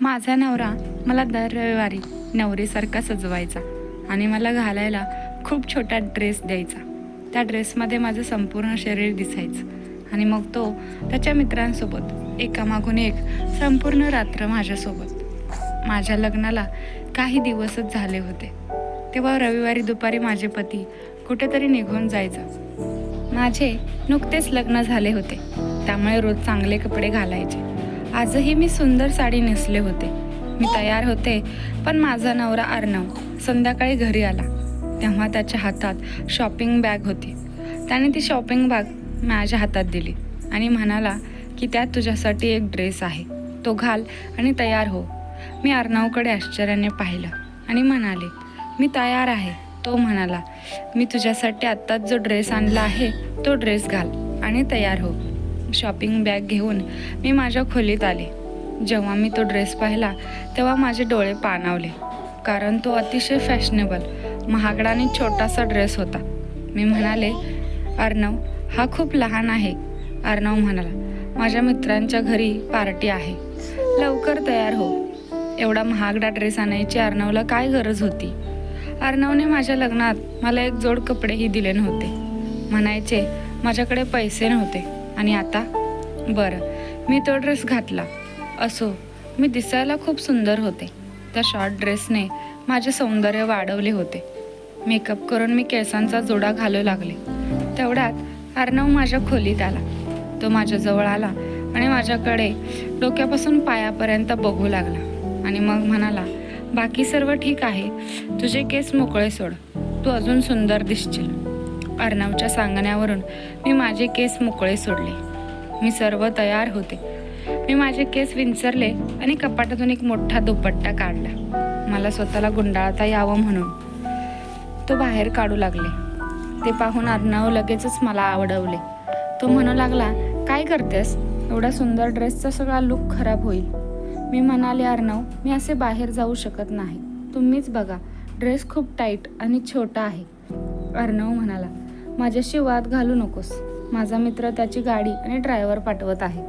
माझा नवरा मला दर रविवारी नवरीसारखा सजवायचा आणि मला घालायला खूप छोटा ड्रेस द्यायचा. त्या ड्रेसमध्ये माझं संपूर्ण शरीर दिसायचं आणि मग तो त्याच्या मित्रांसोबत एकामागून एक संपूर्ण रात्र माझ्यासोबत. माझ्या लग्नाला काही दिवसच झाले होते. तेव्हा रविवारी दुपारी माझे पती कुठेतरी निघून जायचं. माझे नुकतेच लग्न झाले होते. त्यामुळे रोज चांगले कपडे घालायचे. आजही मी सुंदर साडी नेसले होते. मी तयार होते पण माझा नवरा अर्णव संध्याकाळी घरी आला. तेव्हा त्याच्या हातात शॉपिंग बॅग होती. त्याने ती शॉपिंग बॅग माझ्या हातात दिली आणि म्हणाला की त्यात तुझ्यासाठी एक ड्रेस आहे. तो घाल आणि तयार हो. मी अर्णवकडे आश्चर्याने पाहिलं आणि म्हणाले मी तयार आहे. तो म्हणाला मी तुझ्यासाठी आत्ताच जो ड्रेस आणला आहे तो ड्रेस घाल आणि तयार हो. शॉपिंग बॅग घेऊन मी माझ्या खोलीत आले. जेव्हा मी तो ड्रेस पाहिला तेव्हा माझे डोळे पाणावले. कारण तो अतिशय फॅशनेबल महागडा आणि छोटासा ड्रेस होता. मी म्हणाले अर्णव हा खूप लहान आहे. अर्णव म्हणाला माझ्या मित्रांच्या घरी पार्टी आहे. लवकर तयार हो. एवढा महागडा ड्रेस आणायची अर्णवला काय गरज होती? अर्णवने माझ्या लग्नात मला एक जोड कपडेही दिले नव्हते. म्हणायचे माझ्याकडे पैसे नव्हते. आणि आता? बरं मी तो ड्रेस घातला. असो मी दिसायला खूप सुंदर होते. त्या शॉर्ट ड्रेसने माझे सौंदर्य वाढवले होते. मेकअप करून मी केसांचा जोडा घालू लागले. तेवढ्यात अर्णव माझ्या खोलीत आला. तो माझ्याजवळ आला आणि माझ्याकडे डोक्यापासून पायापर्यंत बघू लागला. आणि मग म्हणाला बाकी सर्व ठीक आहे. तुझे केस मोकळे सोड. तू अजून सुंदर दिसशील. अर्णवच्या सांगण्यावरून मी माझे केस मोकळे सोडले. मी सर्व तयार होते. मी माझे केस विंचरले आणि कपाटातून एक मोठा दुपट्टा काढला. मला स्वतःला गुंडाळता यावं म्हणून. तो बाहेर काढू लागले. ते पाहून अर्णव लगेचच मला आवडवले. तो म्हणू लागला काय करतेस? एवढा सुंदर ड्रेसचा सगळा लुक खराब होईल. मी म्हणाले अर्णव मी असे बाहेर जाऊ शकत नाही. तुम्हीच बघा ड्रेस खूप टाईट आणि छोटा आहे. अर्णव म्हणाला माझ्याशी वाद घालू नकोस. माझा मित्र त्याची गाडी आणि ड्रायव्हर पाठवत आहे.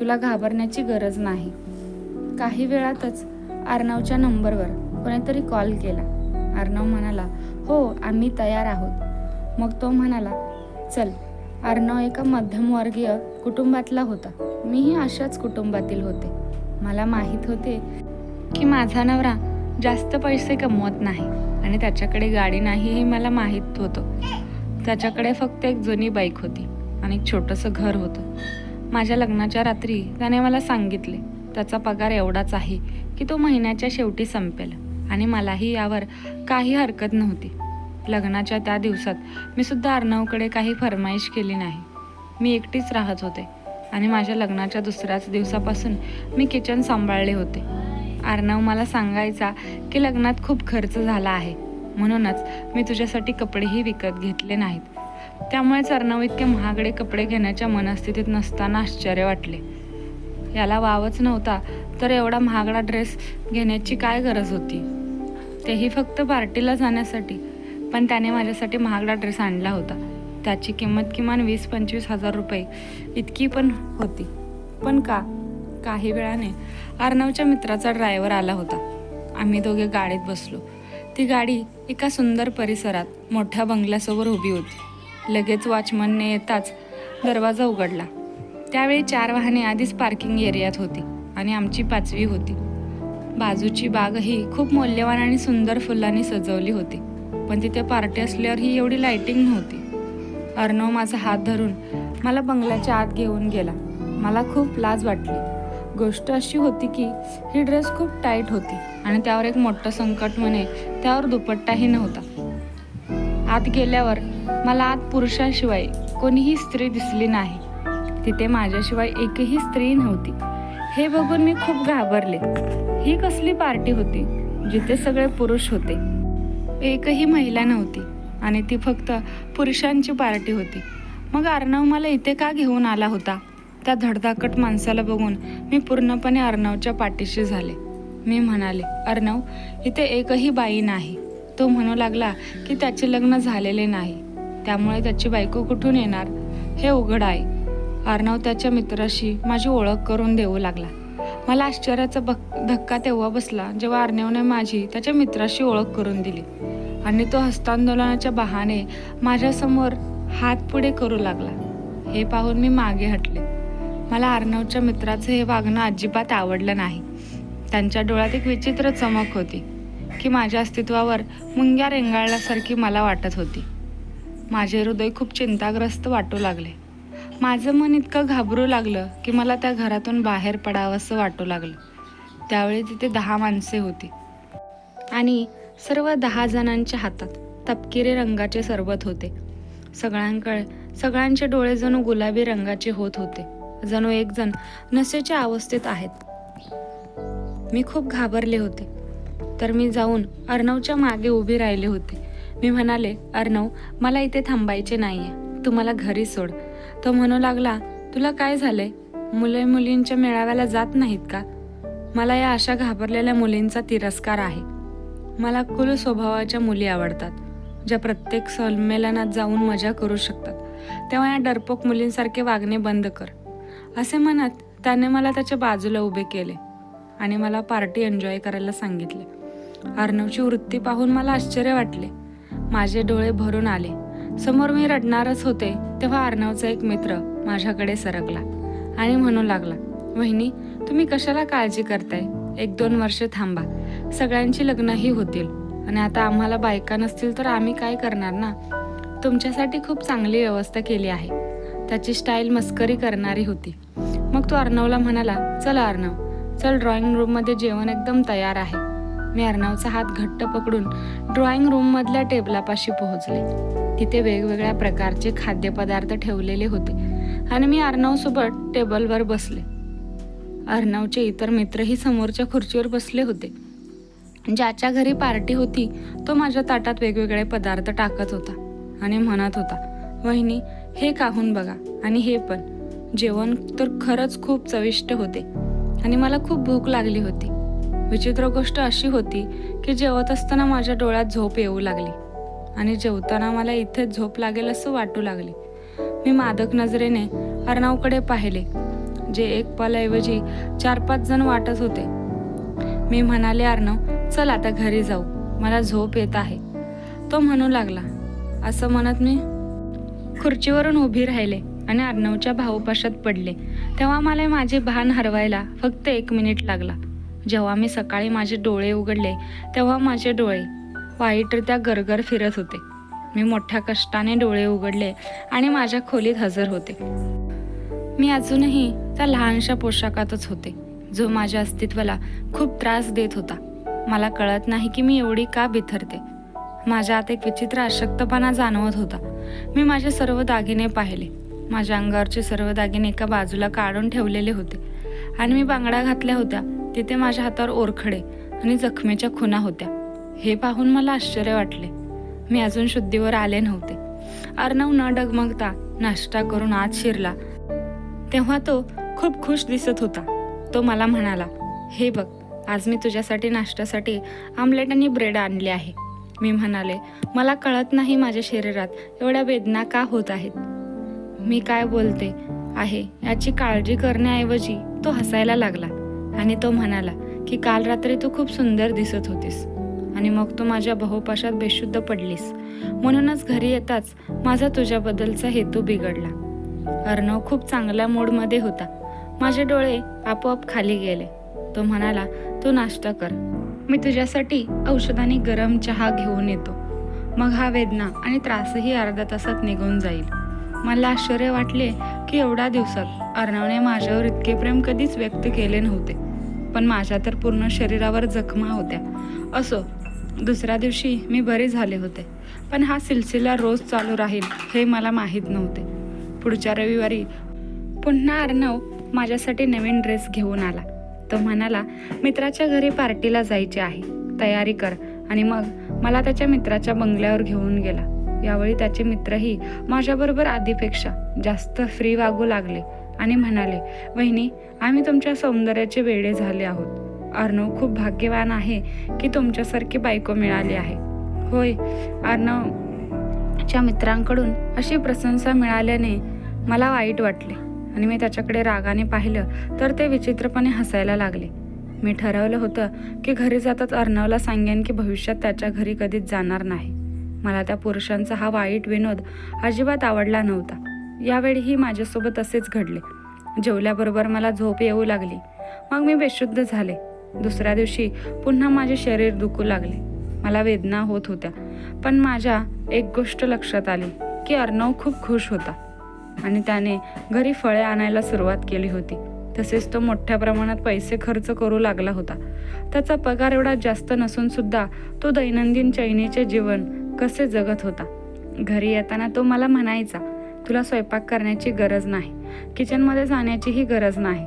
तुला घाबरण्याची गरज नाही. काही वेळातच आर्नावच्या नंबरवर कोणीतरी कॉल केला. अर्णव म्हणाला हो आम्ही तयार आहोत. मग तो म्हणाला चल अर्णव एका मध्यमवर्गीय कुटुंबातला होता. मीही अशाच कुटुंबातील होते. मला माहीत होते की माझा नवरा जास्त पैसे कमवत नाही आणि त्याच्याकडे गाडी नाही हे मला माहीत होतं. त्याच्याकडे फक्त एक जुनी बाईक होती आणि एक छोटंसं घर होतं. माझ्या लग्नाच्या रात्री त्याने मला सांगितले त्याचा पगार एवढाच आहे की तो महिन्याच्या शेवटी संपेल आणि मलाही यावर काही हरकत नव्हती. लग्नाच्या त्या दिवसात मी सुद्धा अर्णवकडे काही फरमाईश केली नाही. मी एकटीच राहत होते आणि माझ्या लग्नाच्या दुसऱ्याच दिवसापासून मी किचन सांभाळले होते. अर्णव मला सांगायचा की लग्नात खूप खर्च झाला आहे. म्हणूनच मी तुझ्यासाठी कपडेही विकत घेतले नाहीत. त्यामुळेच अर्णव इतके महागडे कपडे घेण्याच्या मनस्थितीत नसताना आश्चर्य वाटले. याला वावच नव्हता तर एवढा महागडा ड्रेस घेण्याची काय गरज होती? तेही फक्त पार्टीला जाण्यासाठी. पण त्याने माझ्यासाठी महागडा ड्रेस आणला होता. त्याची किंमत किमान वीस पंचवीस हजार रुपये इतकी पण होती. पण का? काही वेळाने अर्णवच्या मित्राचा ड्रायव्हर आला होता. आम्ही दोघे गाडीत बसलो. ती गाडी एका सुंदर परिसरात मोठ्या बंगल्यासमोर उभी होती. लगेच वॉचमनने येताच दरवाजा उघडला. त्यावेळी चार वाहने आधीच पार्किंग एरियात होती आणि आमची पाचवी होती. बाजूची बागही खूप मौल्यवान आणि सुंदर फुलांनी सजवली होती पण तिथे पार्टी असल्यावर ही एवढी लाइटिंग नव्हती. अर्णव माझा हात धरून मला बंगल्याच्या आत घेऊन गेला. मला खूप लाज वाटली. गोष्ट अशी होती की ही ड्रेस खूप टाईट होती आणि त्यावर एक मोठं संकट म्हणे त्यावर दुपट्टाही नव्हता. आत गेल्यावर मला आत पुरुषाशिवाय कोणीही स्त्री दिसली नाही. तिथे माझ्याशिवाय एकही स्त्री नव्हती. हे बघून मी खूप घाबरले. ही कसली पार्टी होती जिथे सगळे पुरुष होते. एकही महिला नव्हती आणि ती फक्त पुरुषांची पार्टी होती. मग अर्णव मला इथे का घेऊन आला होता? त्या धडधाकट माणसाला बघून मी पूर्णपणे अर्णवच्या पाठीशी झाले. मी म्हणाले अर्णव इथे एकही बाई नाही. तो म्हणू लागला की त्याचे लग्न झालेले नाही. त्यामुळे त्याची बायको कुठून येणार? हे उघड आहे अर्णव त्याच्या मित्राशी माझी ओळख करून देऊ लागला. मला आश्चर्याचा बक धक्का तेव्हा बसला जेव्हा अर्णवने माझी त्याच्या मित्राशी ओळख करून दिली. आणि तो हस्तांदोलनाच्या बहाने माझ्यासमोर हात पुढे करू लागला. हे पाहून मी मागे हटले. मला अर्णवच्या मित्राचं हे वागणं अजिबात आवडलं नाही. त्यांच्या डोळ्यात एक विचित्र चमक होती की माझ्या अस्तित्वावर मुंग्या रेंगाळल्यासारखी मला वाटत होती. माझे हृदय खूप चिंताग्रस्त वाटू लागले. माझं मन इतकं घाबरू लागलं की मला त्या घरातून बाहेर पडावंसं वाटू लागलं. त्यावेळी तिथे दहा माणसे होती. आणि सर्व दहा जणांच्या हातात तपकिरी रंगाचे सरबत होते. सगळ्यांकडे सगळ्यांचे डोळे जणू गुलाबी रंगाचे होत होते. जणू एक जण नशेच्या अवस्थेत आहेत. मी खूप घाबरले होते. तर मी जाऊन अर्णवच्या मागे उभी राहिले होते. मी म्हणाले अर्णव मला इथे थांबायचे नाहीये. तू मला घरी सोड. तो म्हणू लागला तुला काय झालंय मुले मुलींच्या मेळाव्याला जात नाहीत का? मला या अशा घाबरलेल्या मुलींचा तिरस्कार आहे. मला कुल स्वभावाच्या मुली आवडतात ज्या प्रत्येक संमेलनात जाऊन मजा करू शकतात. तेव्हा या डरपोक मुलींसारखे वागणे बंद कर. असे म्हणत त्याने मला त्याच्या बाजूला उभे केले आणि मला पार्टी एन्जॉय करायला सांगितले. अर्णवची वृत्ती पाहून मला आश्चर्य वाटले. माझे डोळे भरून आले. समोर मी रडणारच होते तेव्हा अर्णवचा एक मित्र माझ्याकडे सरकला आणि म्हणू लागला वहिनी तुम्ही कशाला काळजी करताय? एक दोन वर्ष थांबा. सगळ्यांची लग्नही होतील आणि आता आम्हाला बायका नसतील तर आम्ही काय करणार ना? तुमच्यासाठी खूप चांगली व्यवस्था केली आहे. त्याची स्टाईल मस्करी करणारी होती. मग तो अर्णवला म्हणाला चल अर्णव चल ड्रॉइंग रूममध्ये जेवण एकदम तयार आहे. मी अर्णवचा हात घट्ट पकडून ड्रॉइंग रूममधल्या टेबलापाशी पोहोचले. तिथे वेगवेगळ्या प्रकारचे खाद्यपदार्थ ठेवलेले होते आणि मी अर्णवसोबत टेबलवर बसले. अर्णवचे इतर मित्रही समोरच्या खुर्चीवर बसले होते. ज्याच्या घरी पार्टी होती तो माझ्या ताटात वेगवेगळे पदार्थ टाकत होता आणि म्हणत होता वहिनी हे काहून बघा? आणि हे पण. जेवण तर खरंच खूप चविष्ट होते. आणि मला खूप भूक लागली होती. विचित्र गोष्ट अशी होती की जेवत असताना माझ्या डोळ्यात झोप येऊ लागली. आणि जेवताना मला इथे झोप लागेल असं वाटू लागले. मी मादक नजरेने अर्णावकडे पाहिले जे एक पलाऐवजी चार पाच जण वाटत होते. मी म्हणाले अर्णव चल आता घरी जाऊ. मला झोप येत आहे. तो म्हणू लागला. असं म्हणत मी खुर्चीवरून उभी राहिले आणि अर्णवच्या भाऊपाशात पडले. तेव्हा मला माझे भान हरवायला फक्त एक मिनिट लागला. जेव्हा मी सकाळी माझे डोळे उघडले तेव्हा माझे डोळे वाईटरित्या गरगर फिरत होते. मी मोठ्या कष्टाने डोळे उघडले आणि माझ्या खोलीत हजर होते. मी अजूनही त्या लहानशा पोशाखातच होते जो माझ्या अस्तित्वाला खूप त्रास देत होता. मला कळत नाही की मी एवढी का बिथरते. माझ्या आत एक विचित्र अशक्तपणा जाणवत होता. मी माझे सर्व दागिने पाहिले. माझ्या अंगावरचे सर्व दागिने एका बाजूला काढून ठेवलेले होते. आणि मी बांगड्या घातल्या होत्या. तिथे माझ्या हातावर ओरखडे आणि जखमेच्या खुणा होत्या. हे पाहून मला आश्चर्य वाटले. मी अजून शुद्धीवर आले नव्हते. अर्णव न डगमगता नाश्ता करून आत शिरला. तेव्हा तो खूप खुश दिसत होता. तो मला म्हणाला हे बघ आज मी तुझ्यासाठी नाश्त्यासाठी आमलेट आणि ब्रेड आणले आहे. मी म्हणाले मला कळत नाही माझ्या शरीरात एवढ्या वेदना का होत आहेत? मी काय बोलते आहे याची काळजी करण्याऐवजी तो हसायला लागला आणि तो म्हणाला की काल रात्री तू खूप सुंदर दिसत होतीस आणि मग तू माझ्या बहुपाशात बेशुद्ध पडलीस. म्हणूनच घरी येताच माझा तुझ्याबद्दलचा हेतू बिघडला. अर्णव खूप चांगल्या मूडमध्ये होता. माझे डोळे आपोआप खाली गेले. तो म्हणाला तू नाश्ता कर. मी तुझ्यासाठी औषधाने गरम चहा घेऊन येतो. मग हा वेदना आणि त्रासही अर्धा तासात निघून जाईल. मला आश्चर्य वाटले की एवढ्या दिवसात अर्णवने माझ्यावर इतके प्रेम कधीच व्यक्त केले नव्हते. पण माझ्या तर पूर्ण शरीरावर जखमा होत्या. असो दुसऱ्या दिवशी मी बरे झाले होते. पण हा सिलसिला रोज चालू राहील हे मला माहीत नव्हते. पुढच्या रविवारी पुन्हा अर्णव माझ्यासाठी नवीन ड्रेस घेऊन आला. तो म्हणाला मित्राच्या घरी पार्टीला जायचे आहे. तयारी कर. आणि मग मला त्याच्या मित्राच्या बंगल्यावर घेऊन गेला. यावेळी त्याचे मित्रही माझ्याबरोबर आधीपेक्षा जास्त फ्री वागू लागले आणि म्हणाले वहिनी आम्ही तुमच्या सौंदर्याचे वेडे झाले आहोत. अर्णव खूप भाग्यवान आहे की तुमच्यासारखी बायको मिळाली आहे. होय. अर्णवच्या मित्रांकडून अशी प्रशंसा मिळाल्याने मला वाईट वाटले. आणि मी त्याच्याकडे रागाने पाहिलं तर ते विचित्रपणे हसायला लागले. मी ठरवलं होतं की घरी जाताच अर्णवला सांगेन की भविष्यात त्याच्या घरी कधीच जाणार नाही. मला त्या पुरुषांचा हा वाईट विनोद अजिबात आवडला नव्हता. यावेळीही माझ्यासोबत असेच घडले. जेवल्याबरोबर मला झोप येऊ लागली. मग मी बेशुद्ध झाले. दुसऱ्या दिवशी पुन्हा माझे शरीर दुखू लागले. मला वेदना होत होत्या. पण माझ्या एक गोष्ट लक्षात आली की अर्णव खूप खुश होता. आणि त्याने घरी फळे आणायला सुरुवात केली होती. तसेच तो मोठ्या प्रमाणात पैसे खर्च करू लागला होता. त्याचा पगार एवढा जास्त नसून सुद्धा तो दैनंदिन चैनीचे जीवन कसे जगत होता. घरी येताना तो मला म्हणायचा तुला स्वयंपाक करण्याची गरज नाही. किचनमध्ये जाण्याचीही गरज नाही.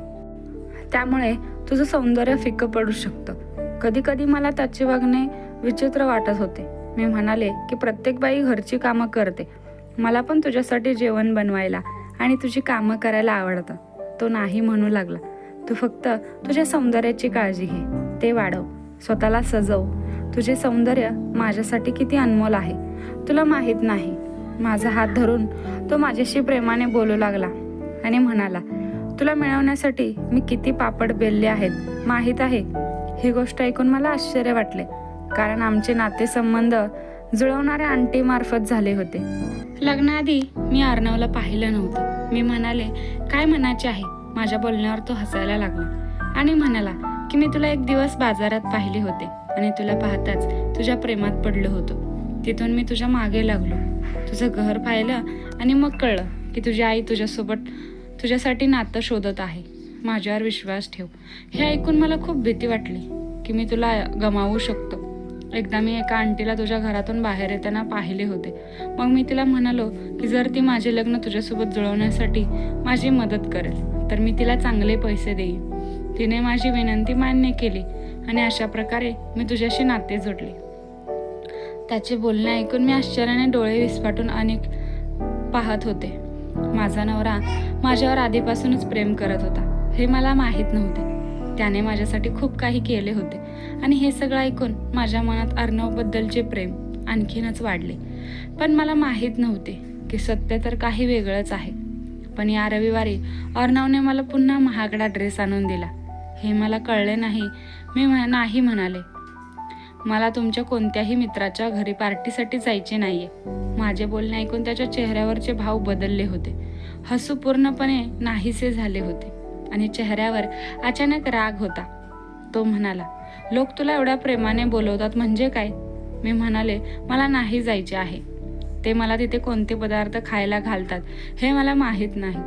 त्यामुळे तुझं सौंदर्य फिकं पडू शकतं. कधी कधी मला त्याचे वागणे विचित्र वाटत होते. मी म्हणाले की प्रत्येक बाई घरची कामं करते. मला पण तुझ्यासाठी जेवण बनवायला आणि तुझी कामं करायला आवडतं. तो नाही म्हणू लागला. तू फक्त तुझ्या सौंदर्याची काळजी घे. ते वाढव. स्वतःला सजव. तुझे सौंदर्य माझ्यासाठी किती अनमोल आहे. तुला माहीत नाही. माझा हात धरून तो माझ्याशी प्रेमाने बोलू लागला आणि म्हणाला तुला मिळवण्यासाठी मी किती पापड बेलले आहेत. माहीत आहे. ही गोष्ट ऐकून मला आश्चर्य वाटले. कारण आमचे नातेसंबंध जुळवणाऱ्या आंटीमार्फत झाले होते. लग्नाआधी मी अर्णवला पाहिलं नव्हतं. मी म्हणाले काय म्हणायचे आहे? माझ्या बोलण्यावर तो हसायला लागला. आणि म्हणाला की मी तुला एक दिवस बाजारात पाहिले होते आणि तुला पाहताच तुझ्या प्रेमात पडलो होतो. तिथून मी तुझ्या मागे लागलो. तुझं घर पाहिलं आणि मग कळलं की तुझी आई तुझ्यासोबत तुझ्यासाठी नातं शोधत आहे. माझ्यावर विश्वास ठेव. हे ऐकून मला खूप भीती वाटली की मी तुला गमावू शकतो. एकदा मी एका आंटीला तुझ्या घरातून बाहेर येताना पाहिले होते. मग मी तिला म्हणालो की जर ती माझे लग्न तुझ्यासोबत जुळवण्यासाठी माझी मदत करेल तर मी तिला चांगले पैसे देईन. तिने माझी विनंती मान्य केली आणि अशा प्रकारे मी तुझ्याशी नाते जोडले. त्याचे बोलणे ऐकून मी आश्चर्याने डोळे विस्फाटून अनेक पाहत होते. माझा नवरा माझ्यावर आधीपासूनच प्रेम करत होता हे मला माहीत नव्हते. त्याने माझ्यासाठी खूप काही केले होते. आणि हे सगळं ऐकून माझ्या मनात अर्णवबद्दलचे प्रेम आणखीनच वाढले. पण मला माहीत नव्हते की सत्य तर काही वेगळंच आहे. पण या रविवारी अर्णवने मला पुन्हा महागडा ड्रेस आणून दिला. हे मला कळले नाही मी म्ह- नाही म्हणाले. मला तुमच्या कोणत्याही मित्राच्या घरी पार्टीसाठी जायचे नाहीये. माझे बोलणे ऐकून त्याच्या चेहऱ्यावरचे भाव बदलले होते. हसू पूर्णपणे नाहीसे झाले होते. आणि चेहऱ्यावर अचानक राग होता. तो म्हणाला लोक तुला एवढ्या प्रेमाने बोलवतात म्हणजे काय? मी म्हणाले मला नाही जायचे आहे. ते मला तिथे कोणते पदार्थ खायला घालतात हे मला माहीत नाही.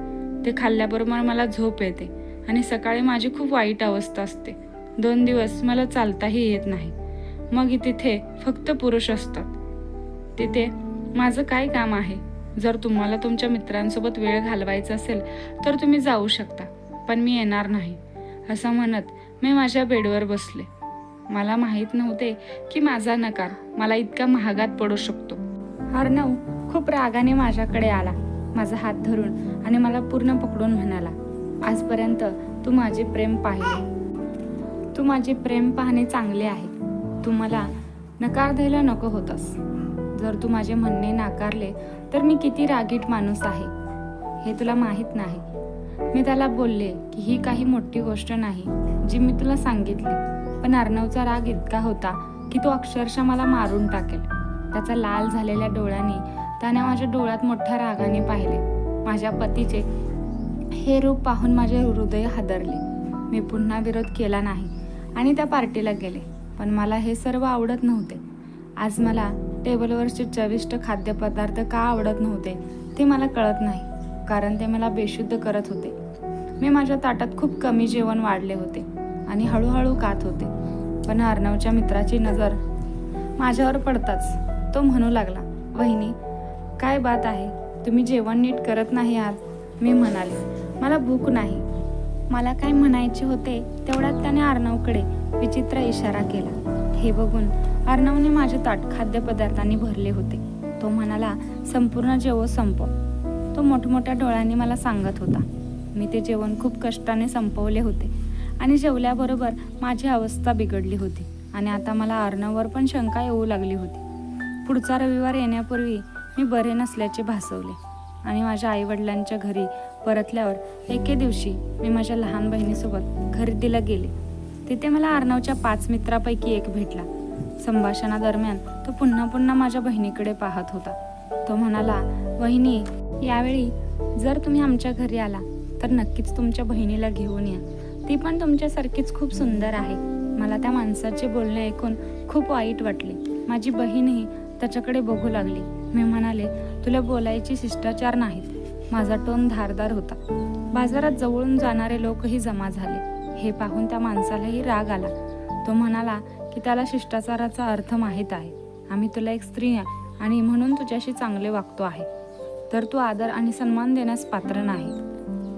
ते खाल्ल्याबरोबर मला झोप येते आणि सकाळी माझी खूप वाईट अवस्था असते. दोन दिवस मला चालताही येत नाही. मग तिथे फक्त पुरुष असतात. तिथे माझं काय काम आहे? जर तुम्हाला तुमच्या मित्रांसोबत वेळ घालवायचा असेल तर तुम्ही जाऊ शकता. पण मी येणार नाही असं म्हणत मी माझ्या बेडवर बसले. मला माहीत नव्हते की माझा नकार मला इतका महागात पडू शकतो. अर्णव खूप रागाने माझ्याकडे आला माझा हात धरून आणि मला पूर्ण पकडून म्हणाला आजपर्यंत तू माझे प्रेम पाहिले. तू माझे प्रेम पाहणे चांगले आहे. तू मला नकार द्यायला नको होतास. जर तू माझे म्हणणे नाकारले तर मी किती रागीट माणूस आहे. हे तुला माहीत नाही. मी त्याला बोलले की ही काही मोठी गोष्ट नाही जी मी तुला सांगितली. पण अर्णवचा राग इतका होता की तो अक्षरशः मला मारून टाकेल. त्याचा लाल झालेल्या डोळ्यांनी त्याने माझ्या डोळ्यात मोठ्या रागाने पाहिले. माझ्या पतीचे हे रूप पाहून माझे हृदय हादरले. मी पुन्हा विरोध केला नाही आणि त्या पार्टीला गेले. पण मला हे सर्व आवडत नव्हते. आज मला टेबलवरचे चविष्ट खाद्यपदार्थ का आवडत नव्हते ते मला कळत नाही. कारण ते मला बेशुद्ध करत होते. मी माझ्या ताटात खूप कमी जेवण वाढले होते आणि हळूहळू खात होते. पण अर्णवच्या मित्राची नजर माझ्यावर पडताच तो म्हणू लागला वहिनी काय बात आहे? तुम्ही जेवण नीट करत नाही आहात. मी म्हणाले मला भूक नाही. मला काय म्हणायचे होते तेवढ्यात त्याने अर्णवकडे विचित्र इशारा केला. हे बघून अर्णवने माझे ताट खाद्यपदार्थांनी भरले होते. तो म्हणाला संपूर्ण जेवण संपव. तो मोठमोठ्या डोळ्यांनी मला सांगत होता. मी ते जेवण खूप कष्टाने संपवले होते आणि जेवल्याबरोबर माझी अवस्था बिघडली होती आणि आता मला अर्णववर पण शंका येऊ लागली होती. पुढचा रविवार येण्यापूर्वी मी बरे नसल्याचे भासवले आणि माझ्या आईवडिलांच्या घरी परतल्यावर एके दिवशी मी माझ्या लहान बहिणीसोबत खरेदीला गेले. तिथे मला अर्णवच्या पाच मित्रापैकी एक भेटला. संभाषणादरम्यान तो पुन्हा पुन्हा माझ्या बहिणीकडे पाहत होता. तो म्हणाला वहिनी यावेळी जर तुम्ही आमच्या घरी आला तर नक्कीच तुमच्या बहिणीला घेऊन या. ती पण तुमच्यासारखीच खूप सुंदर आहे. मला त्या माणसाचे बोलणे ऐकून खूप वाईट वाटले. माझी बहीणही त्याच्याकडे बघू लागली. मी म्हणाले तुला बोलायची शिष्टाचार नाहीत. माझा टोन धारदार होता. बाजारात जवळून जाणारे लोकही जमा झाले. हे पाहून त्या माणसालाही राग आला. तो म्हणाला की त्याला शिष्टाचाराचा अर्थ माहीत आहे. आम्ही तुला एक स्त्री आहे आणि म्हणून तुझ्याशी चांगले वागतो आहे. तर तू आदर आणि सन्मान देण्यास पात्र नाही.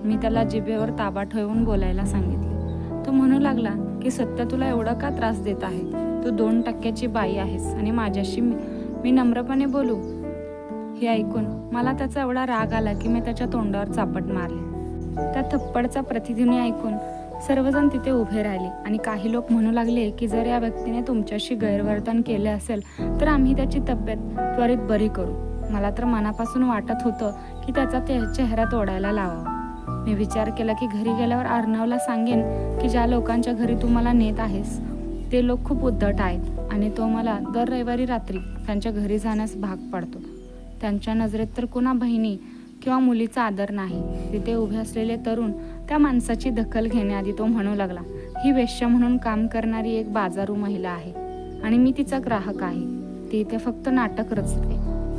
मी त्याला जिभेवर ताबा ठेवून बोलायला सांगितले. तो म्हणू लागला की सत्य तुला एवढा का त्रास देत आहे? तू दोन टक्क्याची बाई आहेस आणि माझ्याशी मी मी नम्रपणे बोलू? हे ऐकून मला त्याचा एवढा राग आला की मी त्याच्या तोंडावर चापट मारले. त्या थप्पडचा प्रतिध्वनी ऐकून सर्वजण तिथे उभे राहिले आणि काही लोक म्हणू लागले की जर या व्यक्तीने तुमच्याशी गैरवर्तन केले असेल तर आम्ही त्याची तब्येत त्वरित बरी करू. मला तर मनापासून वाटत होतं की त्याचा ते चेहरा तोडायला लावावा मी विचार केला की घरी गेल्यावर अर्णवला सांगेन की ज्या लोकांच्या घरी तू मला नेत आहेस ते लोक खूप उद्धट आहेत आणि तो मला दर रविवारी रात्री त्यांच्या घरी जाण्यास भाग पाडतो. त्यांच्या नजरेत तर कुणा बहिणी किंवा मुलीचा आदर नाही. तिथे उभे असलेले तरुण त्या माणसाची दखल घेण्याआधी तो म्हणू लागला ही वेश्या म्हणून काम करणारी एक बाजारू महिला आहे आणि मी तिचा ग्राहक आहे. ती इथे फक्त नाटक रचते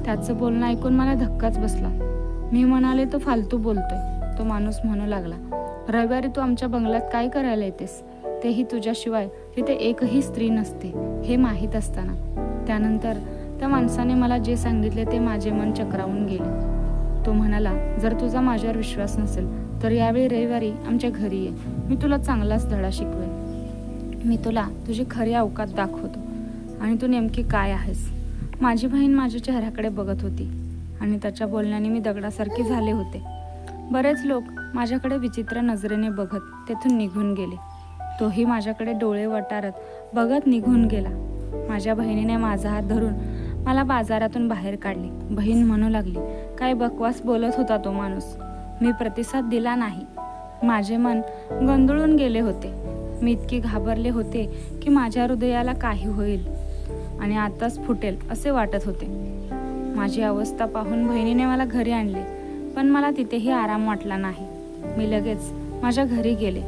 त्याचं बोलणं ऐकून मला धक्काच बसला. मी म्हणाले तो फालतू बोलतोय. तो माणूस म्हणू लागला रविवारी तू आमच्या बंगल्यात काय करायला येतेस? तेही तुझ्याशिवाय तिथे एकही स्त्री नसते हे माहीत असताना. त्यानंतर त्या माणसाने मला जे सांगितले ते माझे मन चक्रावून गेले. तो म्हणाला जर तुझा माझ्यावर विश्वास नसेल तर यावेळी रविवारी आमच्या घरी ये. मी तुला चांगलाच धडा शिकवेन. मी तुला तुझी खरी अवकात दाखवतो. आणि तू नेमकी काय आहेस? माझी बहीण माझ्या चेहऱ्याकडे बघत होती आणि त्याच्या बोलण्याने मी दगडासारखे झाले होते. बरेच लोक माझ्याकडे विचित्र नजरेने बघत तेथून निघून गेले. तोही माझ्याकडे डोळे वटारत बघत निघून गेला. माझ्या बहिणीने माझा हात धरून मला बाजारातून बाहेर काढले. बहीण म्हणू लागली काय बकवास बोलत होता तो माणूस. मी प्रतिसाद दिला नाही. माझे मन गोंधळून गेले होते. मी इतके घाबरले होते की माझ्या हृदयाला काही होईल. आणि आताच फुटेल असे वाटत होते. माझी अवस्था पाहून बहिणीने मला घरी आणले पण मला तिथेही आराम वाटला नाही. मी लगेच माझ्या घरी गेले.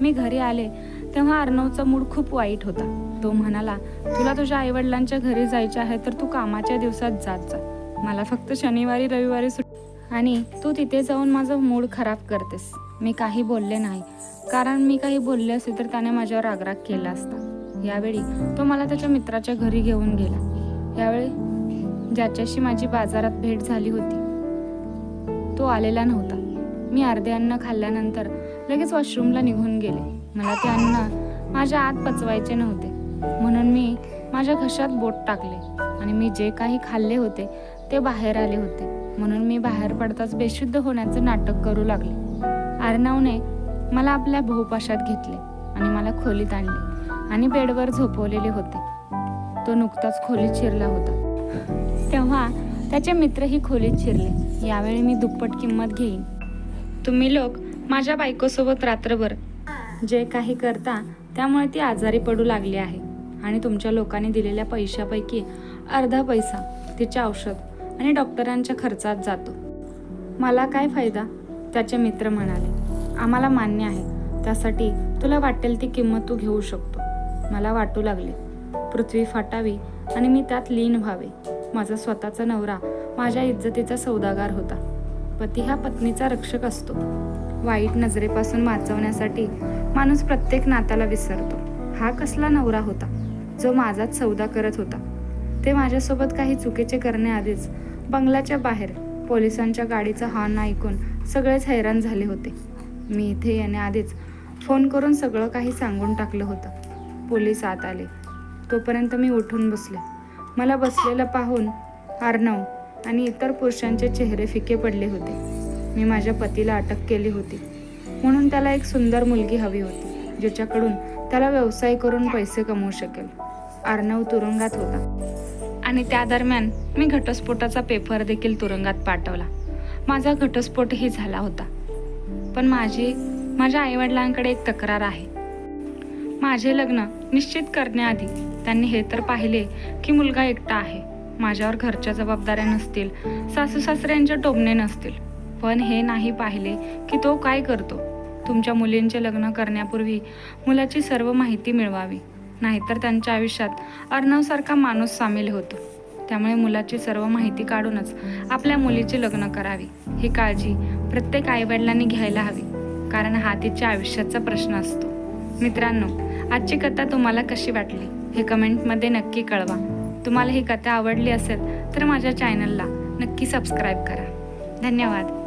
मी घरी आले तेव्हा अर्णवचा मूड खूप वाईट होता. तो म्हणाला तुला तुझ्या आईवडिलांच्या घरी जायचे आहे तर तू कामाच्या दिवसात जात जा. मला फक्त शनिवारी रविवारी सुट आणि तू तिथे जाऊन माझं मूड खराब करतेस. मी काही बोलले नाही. कारण मी काही बोलले असे तर त्याने माझ्यावर आग्राग केला असता. यावेळी तो मला त्याच्या मित्राच्या घरी घेऊन गेला. यावेळी ज्याच्याशी माझी बाजारात भेट झाली होती तो आलेला नव्हता. मी अर्धे अन्न खाल्ल्यानंतर लगेच वॉशरूमला निघून गेले. मला ते अन्न माझ्या आत पचवायचे नव्हते. म्हणून मी माझ्या घशात बोट टाकले आणि मी जे काही खाल्ले होते ते बाहेर आले होते. म्हणून मी बाहेर पडताच बेशुद्ध होण्याचं नाटक करू लागले. अर्णवने मला आपल्या बहुपाशात घेतले आणि मला खोलीत आणले. आणि बेडवर झोपवलेले होते. तो नुकताच खोलीत शिरला होता. तेव्हा त्याचे मित्रही खोलीत शिरले. यावेळी मी दुप्पट किंमत घेईन. तुम्ही लोक माझ्या बायकोसोबत रात्रभर जे काही करता त्यामुळे ती आजारी पडू लागली आहे आणि तुमच्या लोकांनी दिलेल्या पैशापैकी अर्धा पैसा तिचे औषध आणि डॉक्टरांच्या खर्चात जातो. मला काय फायदा? त्याचे मित्र म्हणाले. आम्हाला मान्य आहे. त्यासाठी तुला वाटेल ती किंमत तू घेऊ शकतो. मला वाटू लागले. पृथ्वी फाटावी आणि मी त्यात लीन व्हावे. माझा स्वतःचा नवरा माझ्या इज्जतीचा सौदागार होता. पती हा पत्नीचा रक्षक असतो. वाईट नजरेपासून वाचवण्यासाठी माणूस प्रत्येक नात्याला विसरतो. हा कसला नवरा होता? जो माझाच सौदा करत होता. ते माझ्यासोबत काही चुकीचे करण्याआधीच बंगल्याच्या बाहेर पोलिसांच्या गाडीचा हॉर्न ऐकून सगळेच हैराण झाले होते. मी इथे येण्याआधीच फोन करून सगळं काही सांगून टाकलं होतं. पोलीस आत आले. तोपर्यंत मी उठून बसले. मला बसलेलं पाहून आर्नव आणि इतर पुरुषांचे चेहरे फिके पडले होते. मी माझ्या पतीला अटक केली होती. म्हणून त्याला एक सुंदर मुलगी हवी होती ज्याच्याकडून त्याला व्यवसाय करून पैसे कमवू शकेल. आर्नव तुरुंगात होता. आणि त्या दरम्यान मी घटस्फोटाचा पेपर देखील तुरुंगात पाठवला. माझा घटस्फोटही झाला होता. पण माझी माझ्या आईवडिलांकडे एक तक्रार आहे. माझे लग्न निश्चित करण्याआधी त्यांनी हे तर पाहिले की मुलगा एकटा आहे. माझ्यावर घरच्या जबाबदाऱ्या नसतील सासू सासऱ्यांच्या टोमणे नसतील. पण हे नाही पाहिले की तो काय करतो. तुमच्या मुलींचे लग्न करण्यापूर्वी मुलाची सर्व माहिती मिळवावी. नाहीतर त्यांच्या आयुष्यात अर्णवसारखा माणूस सामील होतो. त्यामुळे मुलाची सर्व माहिती काढूनच आपल्या मुलीचे लग्न करावे. ही काळजी प्रत्येक आईवडिलांनी घ्यायला हवी. कारण हा तिच्या आयुष्याचा प्रश्न असतो. मित्रांनो आजची कथा तुम्हाला कशी वाटली हे कमेंटमध्ये नक्की कळवा. तुम्हाला ही कथा आवडली असेल तर माझ्या चॅनलला नक्की सबस्क्राईब करा. धन्यवाद.